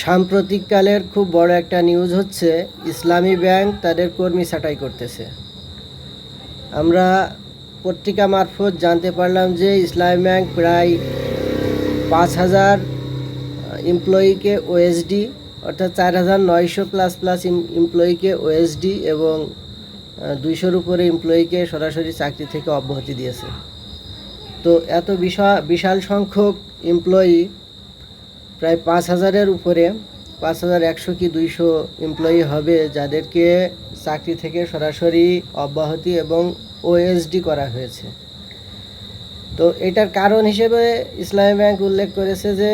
সাম্প্রতিককালের খুব বড় একটা নিউজ হচ্ছে, ইসলামী ব্যাংক তাদের কর্মী ছাঁটাই করতেছে। আমরা পত্রিকা মারফত জানতে পারলাম যে ইসলামী ব্যাংক প্রায় পাঁচ হাজার এমপ্লয়িকে ওএসডি অর্থাৎ চার হাজার নয়শো প্লাস প্লাস এমপ্লয়িকে ওএসডি এবং দুইশোর উপরে এমপ্লয়িকে সরাসরি চাকরি থেকে অব্যাহতি দিয়েছে। তো এত বিশাল বিশাল সংখ্যক এমপ্লয়ি প্রায় পাঁচ হাজারের উপরে, পাঁচ হাজার একশো কি দুইশো এমপ্লয়ি হবে যাদেরকে চাকরি থেকে সরাসরি অব্যাহতি এবং ওএসডি করা হয়েছে। তো এটার কারণ হিসেবে ইসলামী ব্যাংক উল্লেখ করেছে যে,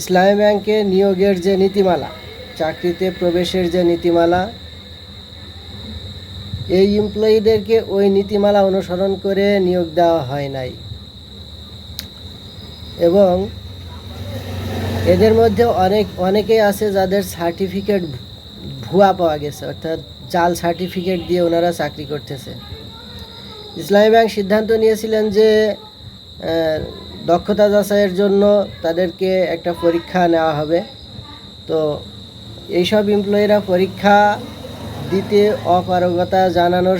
ইসলামী ব্যাংকে নিয়োগের যে নীতিমালা, চাকরিতে প্রবেশের যে নীতিমালা, এই এমপ্লয়ীদেরকে ওই নীতিমালা অনুসরণ করে নিয়োগ দেওয়া হয় নাই। এবং এদের মধ্যে অনেক, অনেকেই আছে যাদের সার্টিফিকেট ভুয়া পাওয়া গেছে, অর্থাৎ জাল সার্টিফিকেট দিয়ে ওনারা চাকরি করতেছে। ইসলামী ব্যাংক সিদ্ধান্ত নিয়েছিলেন যে দক্ষতা যাচাইয়ের জন্য তাদেরকে একটা পরীক্ষা নেওয়া হবে। তো এইসব এমপ্লয়িরা পরীক্ষা দিতে অপারগতা জানানোর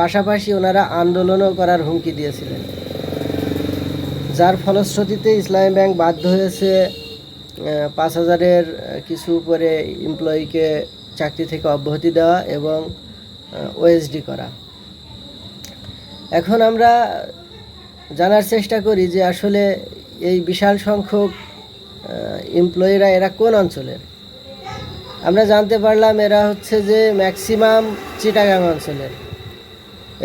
পাশাপাশি ওনারা আন্দোলনও করার হুমকি দিয়েছিলেন। যার ফলশ্রুতিতে ইসলামী ব্যাংক বাধ্য হয়েছে পাঁচ হাজারের কিছু উপরে এমপ্লয়িকে চাকরি থেকে অব্যাহতি দেওয়া এবং ওএসডি করা। এখন আমরা জানার চেষ্টা করি যে আসলে এই বিশাল সংখ্যক এমপ্লয়িরা এরা কোন অঞ্চলের? আমরা জানতে পারলাম এরা হচ্ছে যে ম্যাক্সিমাম চিটাগাং অঞ্চলের।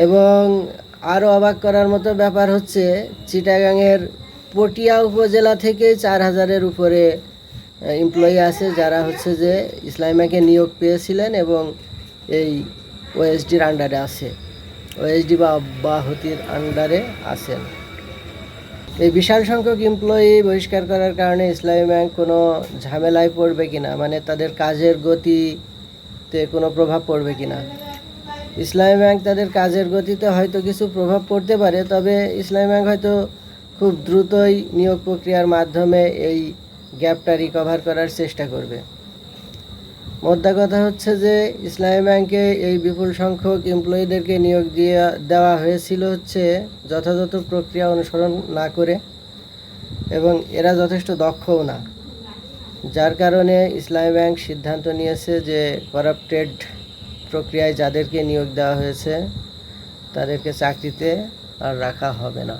এবং আরও অবাক করার মতো ব্যাপার হচ্ছে, চিটাগাংয়ের পটিয়া উপজেলা থেকে চার হাজারের উপরে এমপ্লয়ি আছে যারা হচ্ছে যে ইসলামী ব্যাংকে নিয়োগ পেয়েছিলেন এবং এই ওএসডির আন্ডারে আছে। ওএসডি বা অব্যাহতির আন্ডারে আছেন। এই বিশাল সংখ্যক এমপ্লয়ি বহিষ্কার করার কারণে ইসলামী ব্যাংক কোনো ঝামেলায় পড়বে কিনা মানে তাদের কাজের গতিতে কোনো প্রভাব পড়বে কি না ইসলামী ব্যাংক তাদের কাজের গতিতে হয়তো কিছু প্রভাব পড়তে পারে, তবে ইসলামী ব্যাংক হয়তো খুব দ্রুতই নিয়োগ প্রক্রিয়ার মাধ্যমে এই গ্যাপটা রিকভার করার চেষ্টা করবে। মোদ্দা কথা হচ্ছে যে, ইসলামী ব্যাংকে এই বিপুল সংখ্যক এমপ্লয়ীদেরকে নিয়োগ দিয়ে দেওয়া হয়েছিল হচ্ছে যথাযথ প্রক্রিয়া অনুসরণ না করে এবং এরা যথেষ্ট দক্ষও না। যার কারণে ইসলামী ব্যাংক সিদ্ধান্ত নিয়েছে যে করাপ্টেড প্রক্রিয়ায় যাদেরকে নিয়োগ দেওয়া হয়েছে, তাদেরকে চাকরিতে আর রাখা হবে না।